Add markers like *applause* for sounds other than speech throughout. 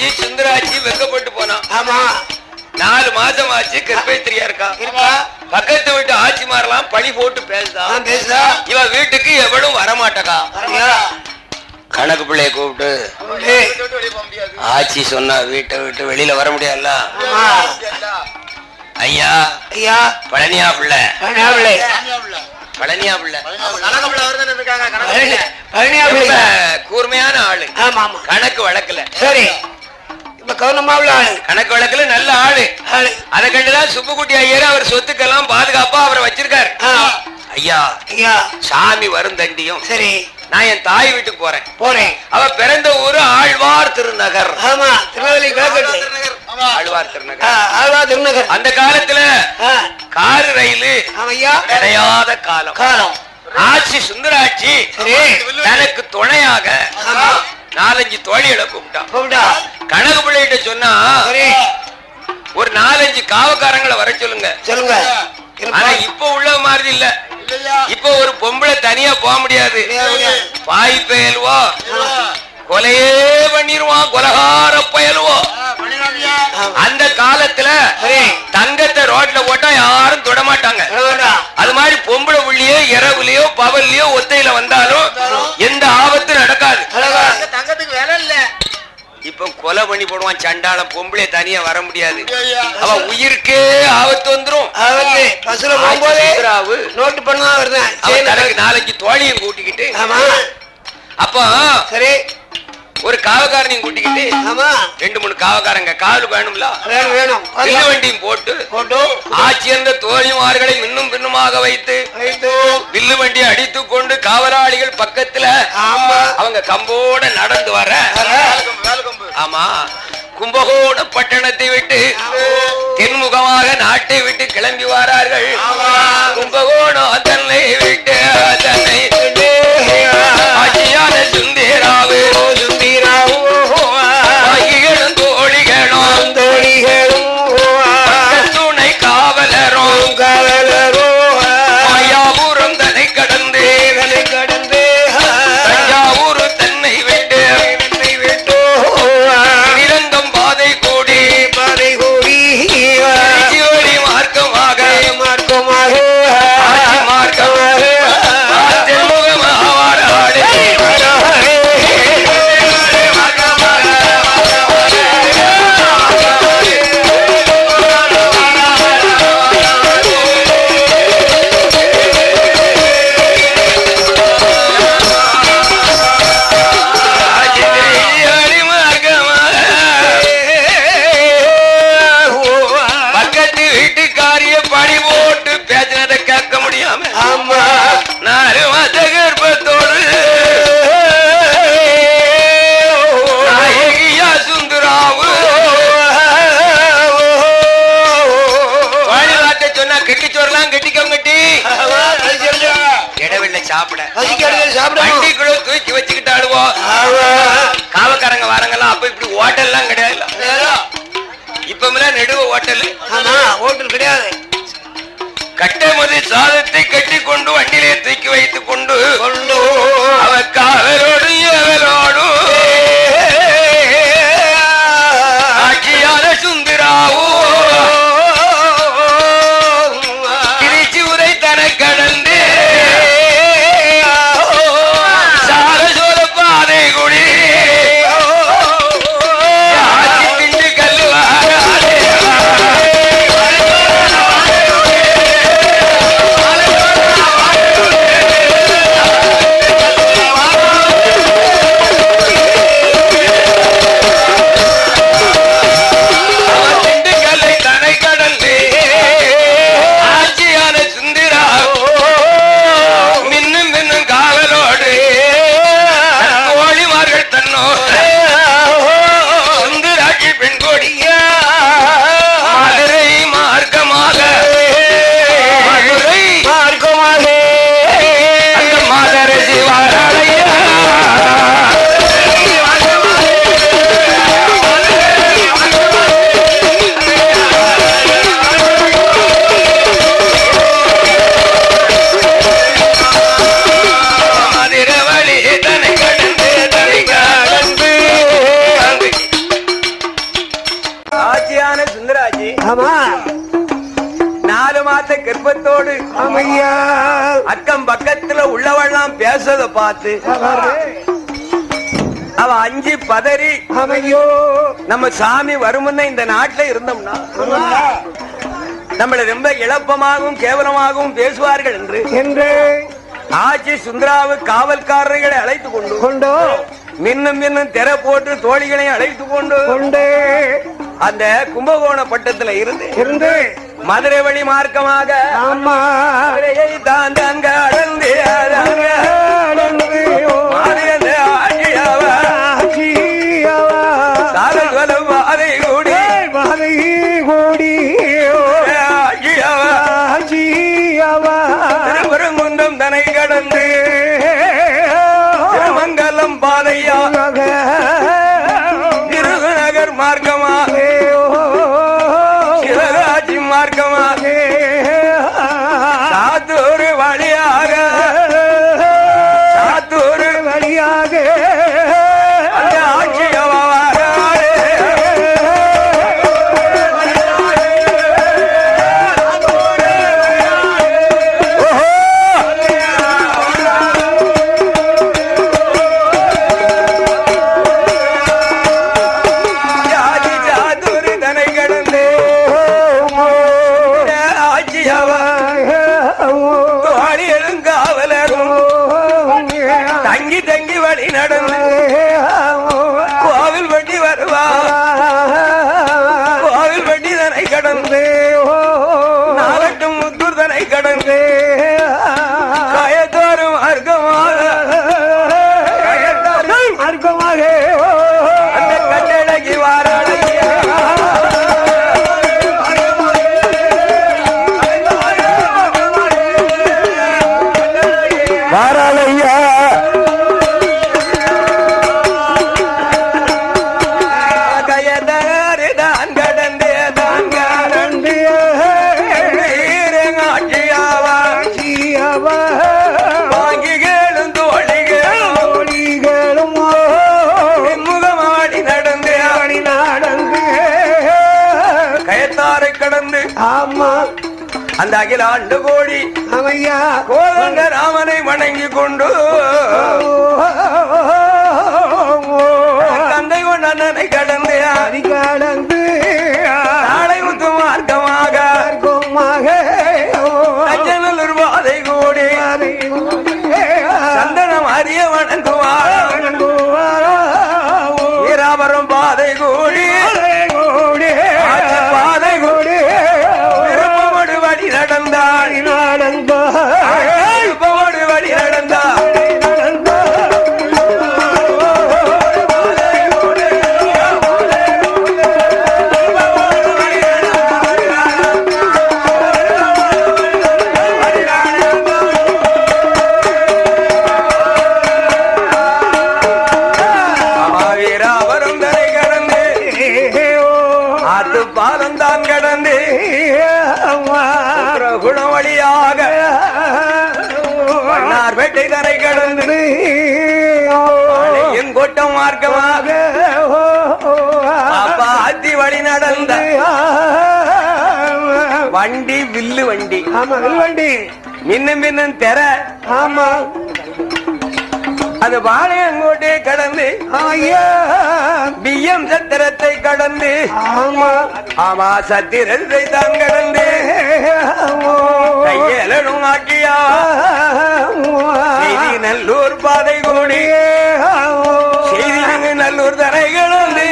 ஆச்சி சுந்தராச்சி வெக்கப்பட்டு போனான். ஆமா. நாலு மாசம் ஆச்சு கர்ப்பத்திரியா இருக்கா. பக்கத்து வீட்டு ஆச்சிமாரெல்லாம் பழி போட்டு பேசுதா. பேசுதா. இவ வீட்டுக்கு எவளும் வரமாட்டக்கா. கணக்கு பிள்ளைய கூப்பிட்டு ஆச்சி சொன்னா வீட்டை விட்டு வெளியில வர முடியாதுல்ல? ஆமா. ஐயா ஐயா. பழனியா பிள்ளை. பழனியா பிள்ளை. பழனி பழனியாபிள்ளை ரொம்ப கூர்மையான ஆளு. கணக்கு வழக்குல. சரி. கவனமா உள்ள ஆளு. கணக்கு வழக்குல நல்ல ஆளு. ஆளு. அதை கண்டுதான் சுப்புக்குட்டி ஐயர் அவர் சொத்துக்கெல்லாம் பாதுகாப்பா அவரை வச்சிருக்காரு. ஐயா ஐயா. சாமி வரும் தண்டியும். சரி. நான் என் தாய் வீட்டுக்கு போறேன். போறேன். அவ பிறந்த ஊரு ஆழ்வார் திருநகர். ஆமா திருநெல்வேலி ஆழ்வார் திருநகர். திருநகர். அந்த காலத்துல காரு ரயிலு கிடையாத காலம். காலம். ஆட்சி சுந்தராட்சி தனக்கு துணையாக நாலஞ்சு தோழிகளை கூப்பிட்டான். கூப்பிட்டா? கணக்கு பிள்ளைகிட்ட சொன்னா சரி. ஒரு நாலஞ்சு காவக்காரங்களை வர சொல்லுங்க. சொல்லுங்க. ஆனா. இப்ப உள்ள மாதிரி இல்ல. இப்ப ஒரு பொம்பளை தனியா போக முடியாது. பாய் பயல்வோ கொலையே பண்ணிருவான் கொலகார பயலுவோ. ஆமா. அந்த காலத்துல சரி. தங்கத்தை ரோட்ல போட்டா யாரும் தொட மாட்டாங்க. விட வேண்டாம் அது மாதிரி பொம்பளை உள்ளியோ இரவுலயோ பகல்லையோ ஒத்தையில வந்தாலும் எந்த ஆபத்தும் நடக்காது அழகா தங்கத்துக்கு விலை இல்ல இப்ப கொலை பண்ணி போடுவான் சண்டாளம் பொம்பளை தனியா வர முடியாது. அவ உயிருக்கே ஆபத்து வந்துரும். பஸ்ல போகும்போது நோட்டு பண்ணா வருதேன். நாலஞ்சு தோழியும் கூட்டிக்கிட்டு. ஆமா. அப்போ சரி. ஒரு காவக்காரனையும் கூட்டிக்கிட்டு ஆமா. ரெண்டு மூணு காவக்காரங்க காவல் வேணும்ல? வேணும் வேணும். வண்டியும் போட்டு போட்டு ஆட்சி என்ற தோழிமார்களை மின்னும் பின்னுமாக வைத்து வில்லு வண்டியை அடித்து கொண்டு காவலாளிகள் பக்கத்துல ஆமா. அவங்க கம்போட நடந்து வர. ஆமா. கும்பகோண பட்டணத்தை விட்டு தென்முகமாக நாட்டை விட்டு கிளம்பி வரார்கள். கும்பகோணம் தன்னை விட்டு தன்னை இப்படி ஹோட்டல்லாம் கிடையாது. இப்பமெல்லாம் நெடுவ ஹோட்டல் ஹோட்டல் கிடையாது. கட்டமது சாதத்தை கட்டி கொண்டு வண்டியிலே தூக்கி வைத்துக் கொண்டு பார்த்து அவ அஞ்சு பதறி அமையோ நம்ம சாமி வருமுன்ன இந்த நாட்டுல இருந்தோம்னா நம்மளை ரொம்ப இழப்பமாகவும் கேவலமாகவும் பேசுவார்கள் என்று ஆட்சி சுந்தராவு காவல்காரர்களை அழைத்து கொண்டு கொண்டோ மின்னும் மின்னும் திற போட்டு தோழிகளை அழைத்து கொண்டு கொண்டு அந்த கும்பகோண பட்டத்துல இருந்து இருந்து மதுரை வழி மார்க்கமாக அம்மா தாங்க அடந்து பட்ட மார்க்கமாக. ஆத்தி வழி நடந்த வண்டி வில்லு வண்டி. ஆமா வில் வண்டி. மின்னும் மின்னும் தெர ஆமா. அது வாழையங்கோட்டை கடந்து பிஎம் சத்திரத்தை கடந்து ஆமா. ஆமா சத்திரத்தை தான் கடந்து. கையலனும் ஆக்கியா. நல்லூர் பாதை கூடியே நல்லூர் தரைகள் வந்து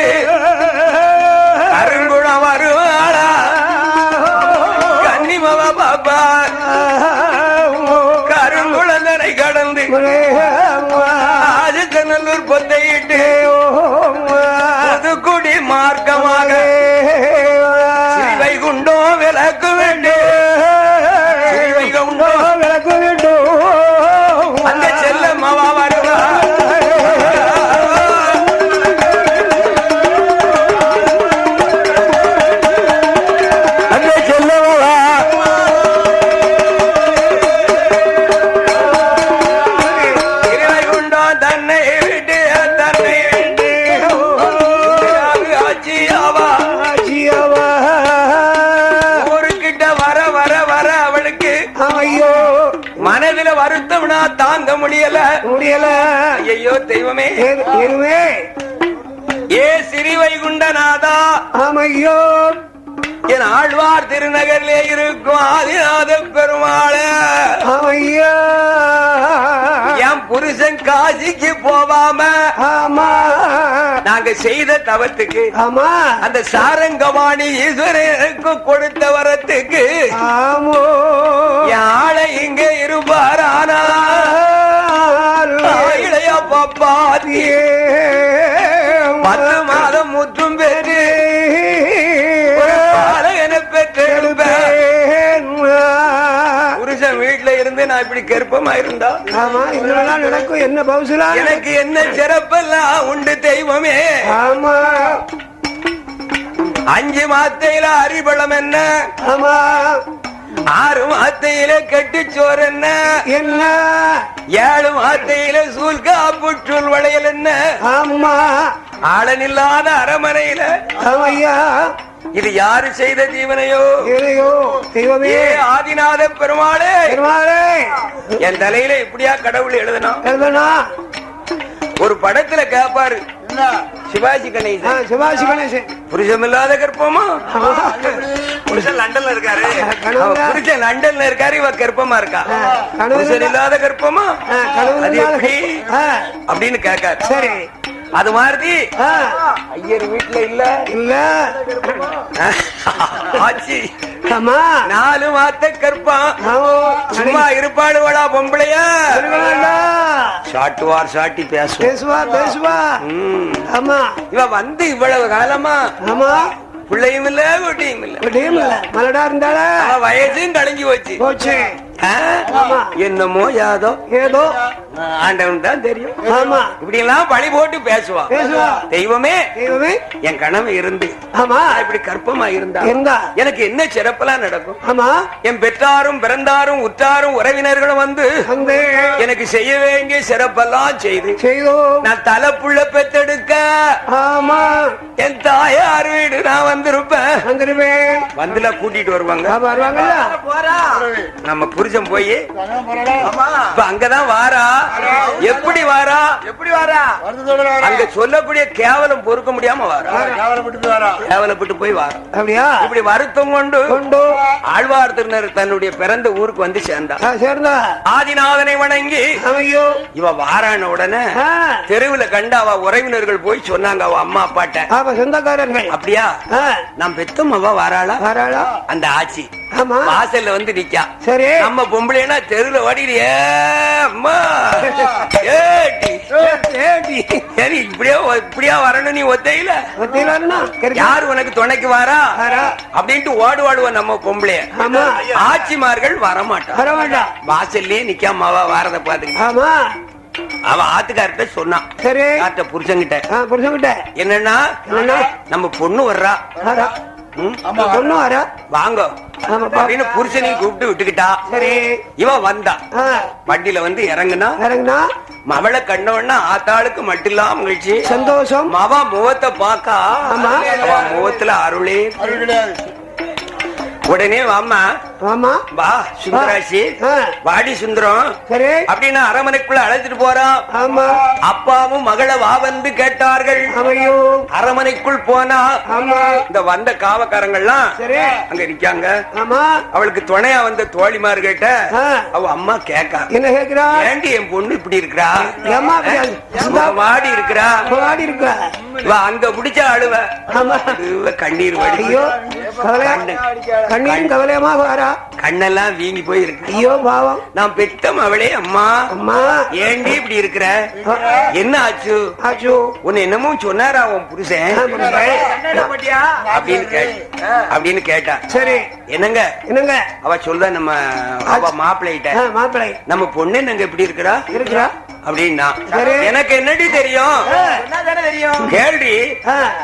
ஐயோ தெய்வமே. ஏ சிறிவைகுண்டநாதா ஆமையோ. என் ஆழ்வார் திருநகரிலே இருக்கும் ஆதிநாத பெருமாளே. ஆமையா. என் புருஷன் காசிக்கு போவாம. ஆமா. நாங்க செய்த தவத்துக்கு ஆமா. அந்த சாரங்கவாணி ஈஸ்வரனுக்கு கொடுத்த வரத்துக்கு ஆமோ. என் ஆளை இங்க இருப்பார் ஆனா பாப்பாத்தி பத்து மாதம் முற்றும் ஒரு பாலகனை பெற்றெடுப்பேன். புருஷன் வீட்டுல இருந்து நான் இப்படி கருப்பமா இருந்தா? ஆமா இதெல்லாம் நடக்கும். என்ன பவுசுலா? எனக்கு என்ன சிறப்பெல்லாம் உண்டு தெய்வமே. ஆமா. அஞ்சு மாத்தையில அரிபளம் என்ன? ஆமா. ஆறு மாத்தையில கெட்டுச்சோறு என்ன? என்ன? ஏழு மாத்தையில சூல்கா புற்றுள் வளையல் என்ன? ஆமா. ஆளனில்லாத அரமனையில? ஆமையா. இது யாரு செய்த ஜீவனையோ? தெய்வமே. ஏ ஆதிநாத பெருமாளே. பெருமாளே. என் தலையில இப்படியா கடவுள் எழுதனா? எழுதனா? ஒரு படத்துல கேப்பாரு. சிவாஜி கணேசன். சிவாஜி கணேசன். புருஷம் இல்லாத கற்பமா. புருஷன் லண்டன்ல இருக்காரு. புருஷன் லண்டன்ல இருக்காரு இவ கற்பமா இருக்கா? புருஷன் இல்லாத கற்பமா? அது எப்படி? அப்படின்னு கேட்காரு. சரி. அது மாதிரி ஐயர் வீட்டுல இல்ல. இல்ல. *laughs* ஆச்சி. ஆமா. நாலு மாத்த கற்பான் ஆமா. சும்மா இருப்பாடுவடா பொம்பளையா. சாட்டுவார் சாட்டி பேசுவா பேசுவா. ம். ஆமா. இவ வந்து இவ்வளவு காலமா? ஆமா. பிள்ளையும் இல்ல குட்டியும் இல்ல. விடியும் இல்ல. மலடா இருந்தால அவ வயசும் கழிஞ்சு போச்சு. போச்சு. என்னமோ யாதோ ஏதோ. ஆண்டவன் தான் தெரியும். ஆமா. இப்படி எல்லாம் பழி போட்டு பேசுவா. பேசுவா. தெய்வமே தெய்வமே. என் கனவு இருந்து. ஆமா. இப்படி கற்பமா இருந்தா. இருந்தா. எனக்கு என்ன சிறப்பெல்லாம் நடக்கும்? ஆமா. என் பெற்றாரும் பிறந்தாரும் உற்றாரும் உறவினர்களும் வந்து எனக்கு செய்ய வேண்டிய சிறப்பெல்லாம் செய்து. செய்தோம் நான் தலைப்புள்ள பெத்தெடுக்க ஆமா. என் தாயார் வீடு நான் வந்திருப்பேன். வந்துருவேன் வந்துல கூட்டிட்டு வருவாங்க. ஆமா, வருவாங்கல்ல. நம்ம புருஷன் போய் இப்ப அங்கதான் வாரா. எப்படி வாரா? எப்படி வாரா? அங்க சொல்லக்கூடிய கேவலம் பொறுக்க முடியாம வாரா. கேவலப்பட்டு போய் வாரா. அப்படியா? இப்படி வருத்தம் கொண்டு கொண்டு. ஆழ்வார் திருநர் தன்னுடைய பிறந்த ஊருக்கு வந்து சேர்ந்தா. சேர்ந்தா. ஆதிநாதனை வணங்கி ஐயோ இவ வாரான உடனே தெருவுல கண்டு அவ உறவினர்கள் போய் சொன்னாங்க அவ அம்மா அப்பாட்ட. ஆமா சொந்தக்காரர்கள். அப்படியா? நான் பெத்தும் அவ வாராளா? வராளா? அந்த ஆச்சி. ஆமா. வாசல்ல வந்து நிக்கா. சரி. நம்ம பொம்பளைனா ஏ அம்மா. ஏடி ஏடி சரி இப்படியே இப்படியா வரணும் நீ ஒத்தையில? யார் உனக்கு துணைக்கு வாரா. அப்படின்ட்டு ஓடு ஓடுவோம் நம்ம பொம்பளைய ஆட்சிமார்கள் வரமாட்டான் வர வேண்டாம் வாசல்லே நிக்காம வாரத பாத்துக்கிட்டு ஆமா. அவ ஆத்துக்கார்ட்ட சொன்னான் சரி. ஆத்த புருஷன்கிட்ட என்னன்னா என்னன்னா? நம்ம பொண்ணு வர்றா. வரா ம், பொண்ணு வரா வாங்க. அப்படின்னு புருஷனையும் கூப்பிட்டு விட்டுக்கிட்டா. சரி. இவ வந்தா. வண்டியில வந்து இறங்குனா? இறங்குனா? மவளை கண்டவன்னா ஆத்தாளுக்கு மட்டும் இல்லாம மகிழ்ச்சி. சந்தோஷம். மவ முகத்தை பாக்கா. ஆமா. அவ முகத்துல அருளே. உடனே வாம்மா. ஆமா வா சுந்தராசி. வாடி சுந்தரம். சரி. அப்படின்னு அரமனைக்குள்ள அழைச்சிட்டு போறான். ஆமா. அப்பாவும் மகளை வா வந்து கேட்டார்கள். அரமனைக்குள் போனா இந்த வந்த காவக்காரங்கள்லாம் அங்க நிக்காங்க. ஆமா. அவளுக்கு துணையா வந்த தோழிமார்கிட்ட ஆ. அவ அம்மா கேக்கா என்ன கேக்குறா ஏண்டி என் பொண்ணு இப்படி இருக்கிறா? வாடி இருக்கிறா? போராடி இருக்க அங்க பிடிச்ச அழுவ. கண்ணீர் வடி கவலையா? கண்ணீரும் கவலையமா வரா? கண்ணெல்லாம் வீங்கி போயிருக்கு. ஐயோ பாவம். நான் பெத்தம் அவளே அம்மா. அம்மா. ஏண்டி இப்படி இருக்கிற? என்ன ஆச்சு? ஆச்சு. உன்னை என்னமோ சொன்னாரா உன் புருஷன். அப்படின்னு கேட்ட அப்படின்னு கேட்டா. சரி. என்னங்க? என்னங்க? அவ சொல்ல நம்ம அவ மாப்பிள்ளைகிட்ட. மாப்பிள்ளை. நம்ம பொண்ணு நாங்க எப்படி இருக்கிறா? இருக்கிறா. அப்படின்னா. எனக்கு என்னடி தெரியும்? தெரியும்? கேள்வி.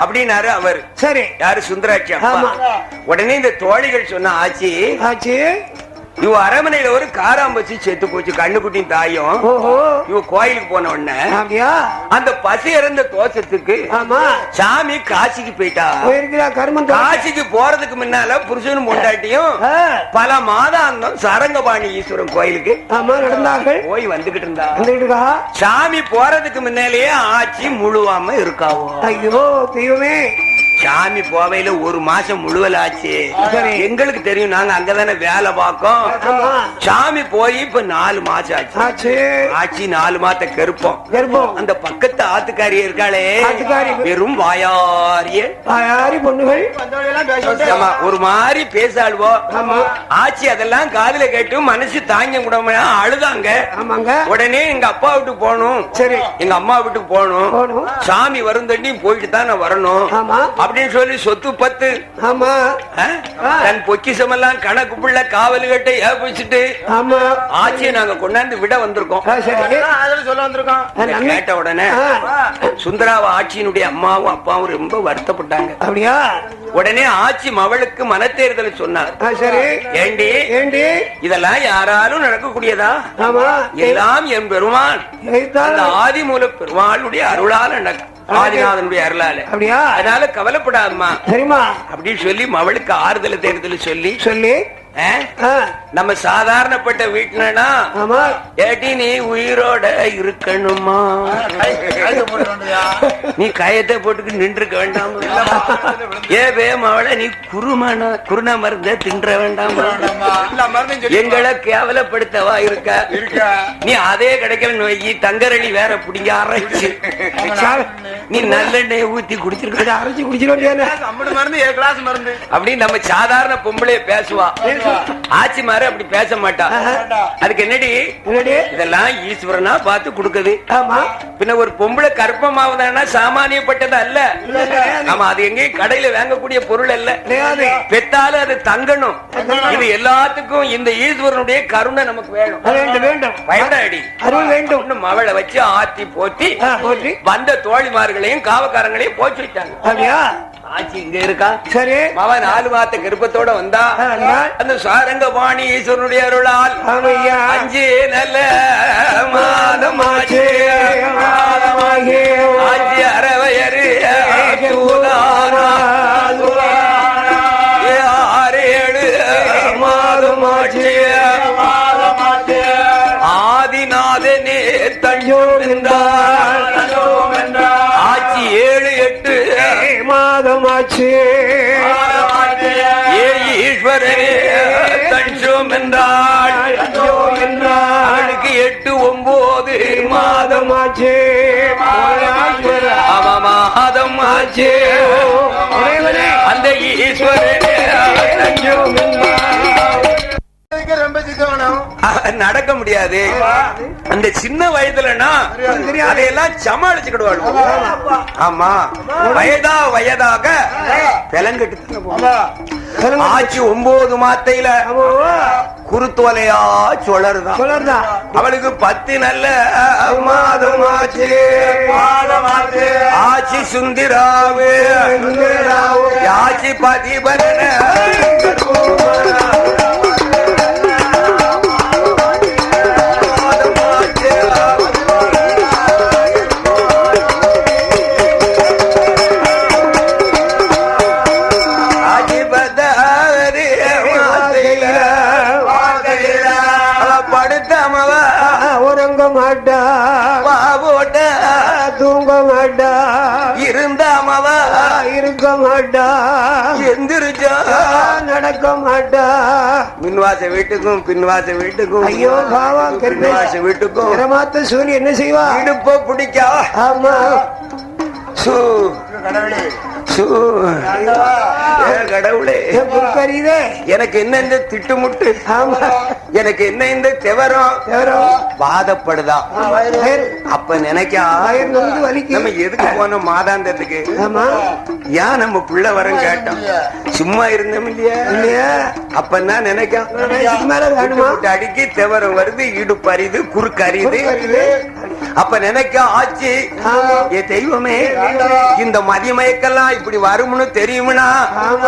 அப்படின்னாரு அவர். சரி. யாரு சுந்தராட்சி. உடனே இந்த தோழிகள் சொன்ன ஆச்சி. ஆச்சு? இவ அரமனையில ஒரு காராம்பசி செத்து போச்சு கண்ணுக்குட்டியும் தாயும். இவ கோயிலுக்கு போன உடனே அந்த பசி இறந்த தோஷத்துக்கு சாமி காசிக்கு போயிட்டா. காசிக்கு போறதுக்கு முன்னால புருஷனும் பொண்டாட்டியும் பல மாதாந்தம் சரங்கபாணி ஈஸ்வரன் கோயிலுக்கு போய் வந்துகிட்டு இருந்தா. சாமி போறதுக்கு முன்னாலேயே ஆட்சி முழுவாம இருக்காவோ. ஐயோ தெய்வமே. சாமி போவையில ஒரு மாசம் முழுவல் ஆச்சு. எங்களுக்கு தெரியும் நாங்க அங்கதானே வேலை பார்க்கோம். சாமி போய் இப்ப நாலு மாசம் ஆச்சு. ஆச்சு. நாலு மாத்த கருப்போம். கர்ப்பம். அந்த பக்கத்து ஆத்துக்காரி இருக்காளே. வெறும் வாயாரிய. பொண்ணுகள். ஒரு மாதிரி பேசாளுவோ ஆமா. ஆச்சி அதெல்லாம் காதுல கேட்டு மனசு தாங்க முடியாம அழுதாங்க. உடனே எங்க அப்பா வீட்டுக்கு போகணும். சரி. எங்க அம்மா வீட்டுக்கு போகணும். சாமி வரும் தண்ணி போயிட்டு தான் நான் வரணும். அப்படின்னு சொல்லி சொத்து பத்து. ஆமா? தன் பொக்கிஷம் எல்லாம் கணக்கு புள்ள காவல் கட்ட ஏப்பிச்சுட்டு ஆமா. ஆட்சியை நாங்க கொண்டாந்து விட வந்திருக்கோம். சொல்ல. கேட்ட உடனே சுந்தராவ ஆட்சியினுடைய அம்மாவும் அப்பாவும் ரொம்ப வருத்தப்பட்டாங்க. அப்படியா? உடனே ஆட்சி மவளுக்கு மனத்தேர்தல் சொன்னார். சரி. ஏண்டி? ஏண்டி? இதெல்லாம் யாராலும் நடக்கக்கூடியதா? ஆமா. எல்லாம் என் பெருமான். அந்த ஆதிமூல பெருமாளுடைய அருளால நடக்கும். ஆதிநாதனுடைய அருளால. அப்படியா? அதனால கவலைப்படாதம்மா. சரிம்மா. அப்படின்னு சொல்லி மவளுக்கு ஆறுதல் தேர்தல் சொல்லி சொல்லி நம்ம சாதாரணப்பட்ட வீட்டுலனா ஏட்டி நீ உயிரோட இருக்கணுமா? நீ கயத்தை போட்டுக்கு நின்றுக்க வேண்டாமா? ஏ வே மவளை நீ குருமான குருண மருந்த தின்ற வேண்டாமா? எங்களை கேவலப்படுத்தவா இருக்க? நீ அதே கிடைக்கலன்னு வை தங்கரளி வேற பிடிங்க அரைச்சு. நீ நல்லெண்ணெய் ஊத்தி குடிச்சிருக்க அரைச்சு அம்பது மருந்து கிளாஸ் மருந்து. அப்படின்னு நம்ம சாதாரண பொம்பளைய பேசுவா. ஆச்சி மாறு அப்படி பேச மாட்டா. அதுக்கு என்னடி? இதெல்லாம் ஈஸ்வரனா பார்த்து கொடுக்குது. ஆமா. பின்ன ஒரு பொம்பளை கற்பமாவதானா சாமானியப்பட்டது அல்ல. ஆமா அது எங்கேயும் கடையில வாங்கக்கூடிய பொருள் அல்ல. பெத்தாலும் அது தங்கணும். இது எல்லாத்துக்கும் இந்த ஈஸ்வரனுடைய கருணை நமக்கு வேணும். வேண்டும் பயந்தாடி. அருள் வேண்டும். வச்சு ஆத்தி போத்தி வந்த தோழிமார்களையும் காவக்காரங்களையும் போச்சு வச்சாங்க ஆச்சி இங்க இருக்கா? சரி. மவ நாலு மாத்த கருப்பத்தோட வந்தா. அந்த சாரங்கபாணி ஈஸ்வரனுடைய அருளால் அஞ்சு நல்ல மாதமாச்சு மாதமாகி மாதமாச்சு ஏ ஈஸ்வரனே தஞ்சோம் என்றாள் அவனுக்கு எட்டு ஒன்பது மாதம் மாதமாச்சு. அவ மாதம் ஆச்சு அந்த ஈஸ்வரனே தஞ்சோம் என்றாள். நடக்க முடியாது. அந்த சின்ன வயதுலனா அதையெல்லாம் சமாளிச்சுக்கிடுவாள் ஆமா வயதா வயதாக தெலங்கட்டு ஆச்சு ஒன்பது மாத்தையில குருத்தோலையா சொலருதான். அவளுக்கு பத்து நல்ல மாதம் ஆச்சு ஆச்சி சுந்திராவு. ஆச்சி பதிபரண நடக்க மாட்டா மின்வாச வீட்டுக்கும் பின்வாச வீட்டுக்கும். ஐயோ பாவம் பின்வாச வீட்டுக்கும். கிரமாத்த சூரிய என்ன செய்வா? இடுப்ப பிடிக்கா ஆமா. ஏ கடவுளே. எனக்கு என்ன இந்த திட்டுமுட்டு? எனக்கு என்ன இந்த திவரம் பாதப்படுதா அப்ப நினைக்கா. நம்ம எதுக்கு போனோம் மாதாந்தத்துக்கு? ஏன் நம்ம புள்ள வரம் கேட்டோம்? சும்மா இருந்தோம் இல்லையா? இல்லையா. அப்ப நான் நினைக்கா அடிக்கி திவரம் வருது இடுப்பு அரியுது குறுக்கு புற்கரியுது அப்ப நினைக்க ஆச்சு. ஏ தெய்வமே இந்த மதியமயக்கெல்லாம் இப்படி வரும்னு தெரியும்னா நம்ம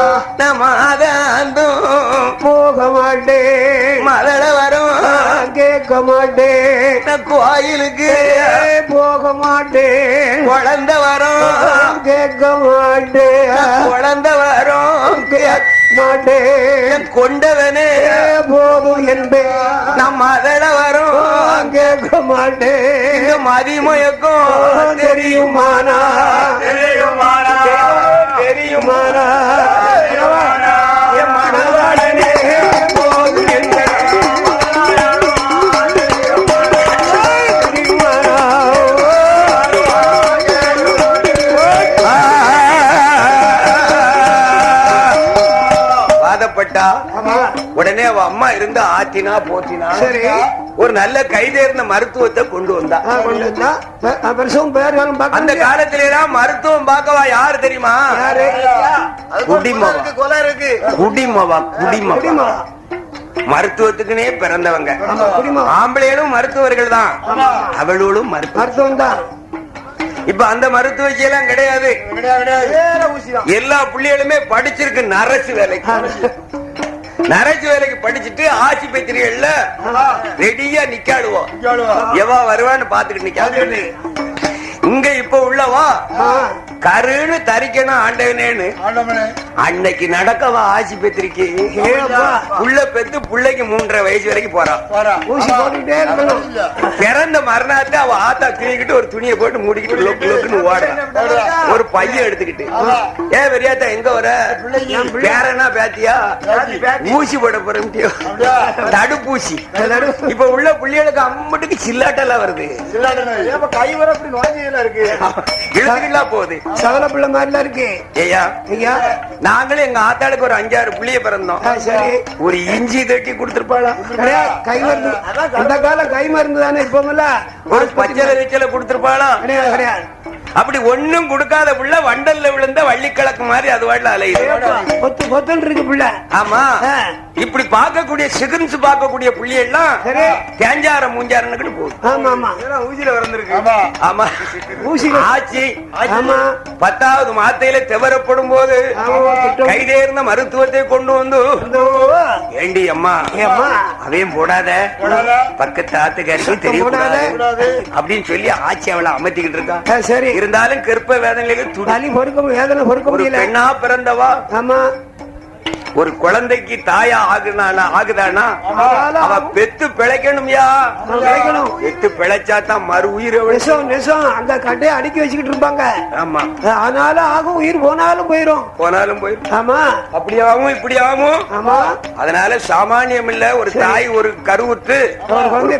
போக மாட்டேன் மதள வரும். கேட்க மாட்டேன் கோயிலுக்கு போக மாட்டேன் குழந்தை வரும். கேட்க மாட்டேன் குழந்தை வரும். கேட்க மாட்டேன் கொண்டவனே. போதும் என்பேன் நம்ம மதள வரும். கேட்க மாட்டேன் மதிமயக்கம் தெரியுமானா? தெரியுமானா? தெரியுமானா? ஆமா. உடனே அவ அம்மா இருந்து ஆத்தினா போத்தினா சரி. ஒரு நல்ல கைதேர்ந்த மருத்துவத்தை கொண்டு வந்தா. அந்த. காலத்துல எல்லாம் மருத்துவம் பார்க்கவா யாரு தெரியுமா? யாரு? குடிமவா. குடிமவா குடிமவா. குடிமா மருத்துவத்துக்குனே பிறந்தவங்க. ஆமா குடிமா ஆம்பளைகளும் மருத்துவர்கள் தான். மருத்துவ. மருத்துவம் தான். இப்ப அந்த மருத்துவச்சி எல்லாம் கிடையாது. எல்லா பிள்ளைகளுமே படிச்சிருக்கு நரசு வேலைக்கு. நரசு வேலைக்கு படிச்சுட்டு ஆஸ்பத்திரிகள்ல ரெடியா நிக்காடுவோம். எவா வருவான்னு பாத்துக்கிட்டு நிக்காது. இங்க இப்ப உள்ளவா? கருன்னு தரிக்கணும் ஆண்டவனேன்னு. அன்னைக்கு நடக்கவா ஆஸ்பத்திரிக்கு. புள்ள பெத்து புள்ளைக்கு மூன்றரை வயசு வரைக்கும் போறான் பிறந்த மறுநாத்து அவ ஆத்தா கிழிக்கிட்டு ஒரு துணியை போட்டு மூடிக்கிட்டு லொக்கு லொக்குன்னு ஓடுறான் ஒரு பையன் எடுத்துக்கிட்டு. ஏ பெரியாத்தா எங்க வர? பேரனா பேத்தியா? ஊசி போட போறோம்ட்டியோ தடுப்பூசி. இப்ப உள்ள புள்ளிகளுக்கு அம்மட்டுக்கு சில்லாட்டெல்லாம் வருது. கை வர அப்படி இருக்கு. போகுது. சகல பிள்ளை மாதிரிலாம் இருக்கு. ஐயா ஐயா. நாங்களும் எங்க ஆத்தாளுக்கு ஒரு அஞ்சாறு புள்ளிய பிறந்தோம். சரி. ஒரு இஞ்சி தட்டி கொடுத்திருப்பாளா? கை மருந்து. அந்த காலம் கை மருந்து தானே இப்போமில்ல ஒரு பச்சளை கிச்சலை கொடுத்திருப்பாளா? கிடையாது கிடையாது அப்படி ஒண்ணும் கொடுக்காத புள்ள வண்டல்ல விழுந்த வள்ளிக்கிழக்கு மாதிரி அது வாட்டில அலையுது. பொத்துன்னு இருக்கு பிள்ளை. ஆமா. இப்படி பார்க்கக்கூடிய சிகன்ஸ் பார்க்கக்கூடிய புள்ளி எல்லாம் சரி. தேஞ்சார மூஞ்சாரனுக்கு போகுது. ஆமா ஆமா. ஊசியில வந்திருக்கு ஆமா. ஊசி ஆச்சி. ஆமா. பத்தாவது மாத்தையில தெவரப்படும் போது. கைதேர்ந்த மருத்துவத்தை கொண்டு வந்து ஏண்டி அம்மா? ஏம்மா? அதையும் போடாத. பக்கத்து ஆத்துக்காருக்கு தெரியக்கூடாது. போடாத. அப்படின்னு சொல்லி ஆச்சி அவளை அமர்த்திக்கிட்டு இருக்கா. ஆ, சரி. இருந்தாலும் கற்ப வேதனையில துடி. வலி பொறுக்க வேதனை பொறுக்க முடியல பெண்ணா பிறந்தவா? ஆமா. ஒரு குழந்தைக்கு தாயா ஆகுனானா ஆகுதானா? அவ பெத்து பிழைக்கணும்யா? கிடைக்கணும் பெத்து பிழைச்சா தான் மறு உயிர். நெசம் நெசம். அந்த கட்டையை அடுக்கி வச்சுக்கிட்டு இருப்பாங்க. ஆமா. அதனால ஆகும் உயிர் போனாலும் போயிரும். போனாலும் போய் ஆமா. அப்படியாவும் இப்படியாவும். ஆமா. அதனால சாமானியம் இல்ல ஒரு தாய் ஒரு கருவுற்று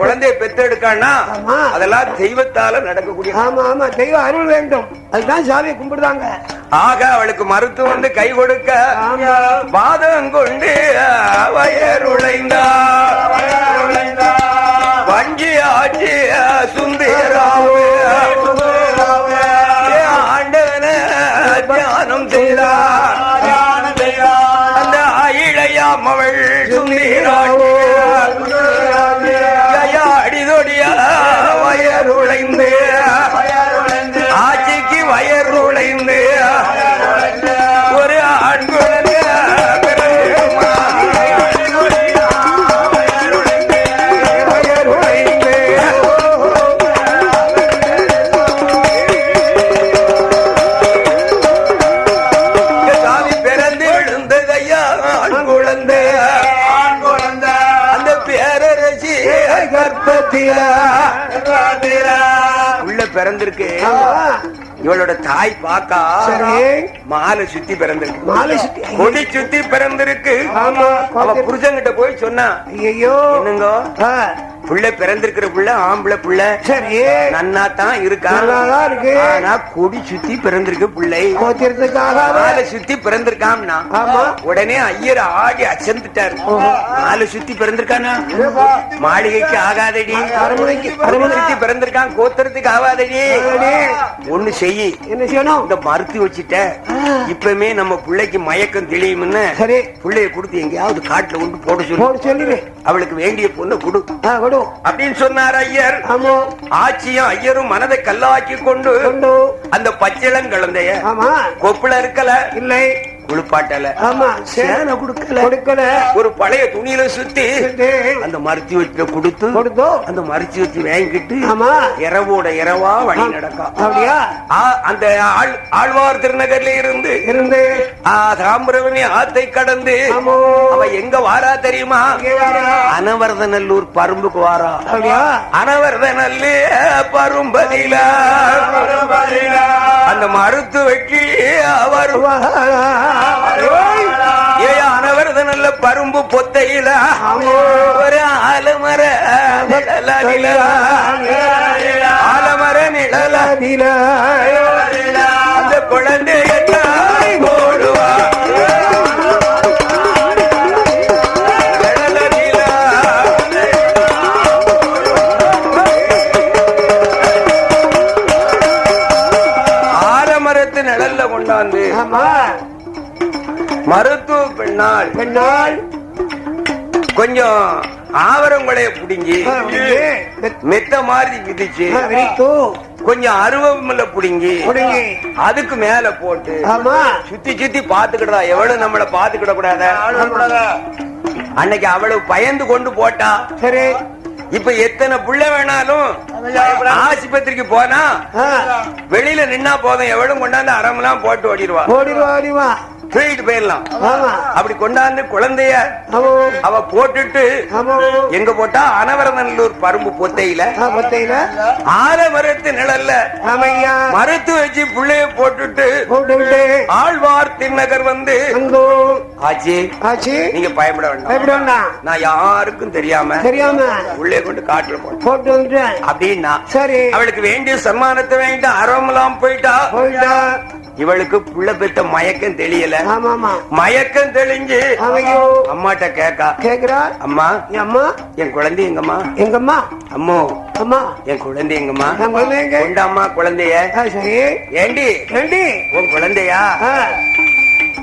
குழந்தையை பெத்தெடுக்கான்னா ஆமா. அதெல்லாம் தெய்வத்தால நடக்கக்கூடிய ஆமா ஆமா. தெய்வ அருள் வேண்டும். அதுதான் சாமியை கும்பிடுதாங்க. ஆக அவளுக்கு மருத்துவம் வந்து கை கொடுக்க ஆமா. பாதம் கொண்டு வயருளைந்தா வஞ்சி ஆட்சி சுந்தராவு. ஆண்டவன தியானம் செய்தார் அந்த இளையாம் அவள் சுந்தராவு அடிதொடியா வயருளைந்து இவளோட தாய் பாக்கா மாலை சுத்தி பிறந்திருக்கு. மாலை சுத்தி. கொடி சுத்தி பிறந்திருக்கு. அவ புருஷன்கிட்ட போய் சொன்னா ஐயோ என்னங்க? புள்ள பிறந்திருக்கிற புள்ள ஆம்பளை புள்ள. சரி. நன்னா தான் இருக்கா இருக்கு. ஆனா கொடி சுத்தி பிறந்திருக்கு பிள்ளை. மாலை சுத்தி பிறந்திருக்காம்னா உடனே ஐயர் ஆடி அச்சந்துட்டாரு மாலை சுத்தி பிறந்திருக்கானா? மாளிகைக்கு ஆகாதடி. சுத்தி பிறந்திருக்கான் கோத்திரத்துக்கு ஆகாதடி. ஒண்ணு செய்யி என்ன செய்யணும்? இந்த மறுத்து வச்சுட்ட. இப்பவுமே நம்ம பிள்ளைக்கு மயக்கம் தெளியும்னு சரி. பிள்ளைய கொடுத்து எங்கேயாவது காட்டுல கொண்டு போட சொல்லு. அவளுக்கு வேண்டிய பொண்ணை கொடு. கொண்டு. அப்படின்னு சொன்னார் ஐயர். ஆமா. ஆட்சியும் ஐயரும் மனதை கல்லாக்கி கொண்டு. அந்த பச்சிளம் குழந்தைய ஆமா. கொப்புல இருக்கல. இல்லை. குளிப்பாட்டல. ஆமா சேனை கொடுக்கல. கொடுக்கல. ஒரு பழைய துணியில சுத்தி அந்த மருத்தி வச்சு கொடுத்து கொடுத்தோ? அந்த மரிச்சு வச்சு வாங்கிட்டு ஆமா. இரவோட இரவா வழி நடக்கும். அப்படியா? அந்த ஆழ்வார் திருநகர்ல இருந்து இருந்து. தாமிரபரணி ஆத்தை கடந்து அவ எங்க வாரா தெரியுமா. அனவர்தநல்லூர் பரும்புக்கு வாரா. அப்படியா? அனவர்தனல்லு பரும்பதில. அந்த மருத்து வெட்டி அவர். அனவர்தனல்ல பரும்பு பொத்தையில ஒரு ஆலமர ஆலமர நிழல. அந்த பெண்ணாள் பெண்ணாள் கொஞ்சம் ஆவரங்கொலைய புடுங்கி மெத்த மாதிரி விதிச்சு கொஞ்சம் அருவமில்ல புடுங்கி. அதுக்கு மேல போட்டு சுத்தி சுத்தி பாத்துக்கிட்டா எவ்வளவு நம்மள பாத்துக்கிட கூடாத அன்னைக்கு அவ்வளவு பயந்து கொண்டு போட்டா. சரி. இப்ப எத்தனை புள்ள வேணாலும் ஆஸ்பத்திரிக்கு போனா வெளியில நின்னா போதும். எவ்வளவு கொண்டாந்து அறமெல்லாம் போட்டு ஓடிடுவா. ஓடிடுவா ஓடிவா தூக்கிட்டு போயிடலாம். அப்படி கொண்டாந்து குழந்தைய அவ போட்டுட்டு எங்க போட்டா? அனவரநல்லூர் பரும்பு பொத்தையில. பத்தையில. ஆலமரத்து நிழல்ல மறுத்து வச்சு புள்ளைய போட்டுட்டு ஆழ்வார் திருநகர் வந்து ஆச்சி ஆச்சு. நீங்க பயப்பட வேண்டாம். நான் யாருக்கும் தெரியாம தெரியாம உள்ளே கொண்டு காட்டுல போட்டு அப்படின்னா சரி. அவளுக்கு வேண்டிய சன்மானத்தை வேண்டிய அறமெல்லாம் போயிட்டா. போயிட்டா. இவளுக்கு புள்ள பெத்த மயக்கம் ஆமா மயக்கம் தெளிஞ்சு. அம்மாட்ட கேக்கா. கேக்குறா? அம்மா. என் அம்மா? என் குழந்தை எங்கம்மா? எங்கம்மா? அம்மோ. அம்மா. என் குழந்தை எங்கம்மா? என் குழந்தைங்க கொண்டாம்மா குழந்தைய. ஏண்டி? ஏண்டி? உன் குழந்தையா?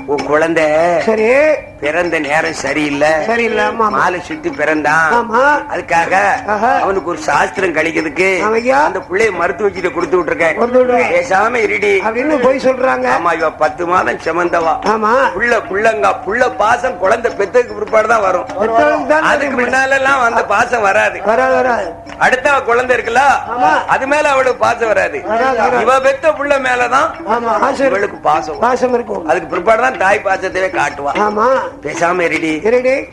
உன் குழந்தை. சரி. பிறந்த நேரம் சரியில்லை. சரியில்ல. மாலை சுத்தி பிறந்தான். ஆமா. அதுக்காக. அவனுக்கு ஒரு சாஸ்திரம் கழிக்கிறதுக்கு ஆமையா. அந்த பிள்ளைய மருத்துவ வச்சுட்டு கொடுத்து விட்டுருக்கேன். பேசாம இருடி. அப்படின்னு போய் சொல்றாங்க. ஆமா இவ பத்து மாதம் செமந்தவா. ஆமா. புள்ள புள்ளங்க புள்ள பாசம் குழந்தை பெத்ததுக்கு பிற்பாடு தான் வரும். அதுக்கு முன்னால எல்லாம் அந்த பாசம் வராது. அடுத்த குழந்தை இருக்குல்ல. அது மேல அவளுக்கு பாசம் வராது. இவ பெத்த புள்ள மேலதான் இவளுக்கு பாசம். பாசம் இருக்கும். அதுக்கு பிற்பாடு தான் தாய் பாசத்தையே காட்டுவா. ஆமா. பேசாம இருடி. இருடி.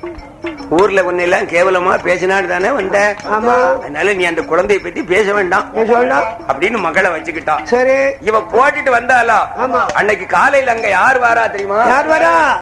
ஊர்ல ஒண்ணு எல்லாம் கேவலமா பேசினாடு தானே வந்த. ஆமா. அதனால நீ அந்த குழந்தைய பத்தி பேச வேண்டாம். நீ சொல்லலாம் அப்படின்னு மகளை வச்சுக்கிட்டான் சரி. இவ போட்டுட்டு வந்தாளா? ஆமா. அன்னைக்கு காலையில அங்க யார் வாரா தெரியுமா? யார் வரா?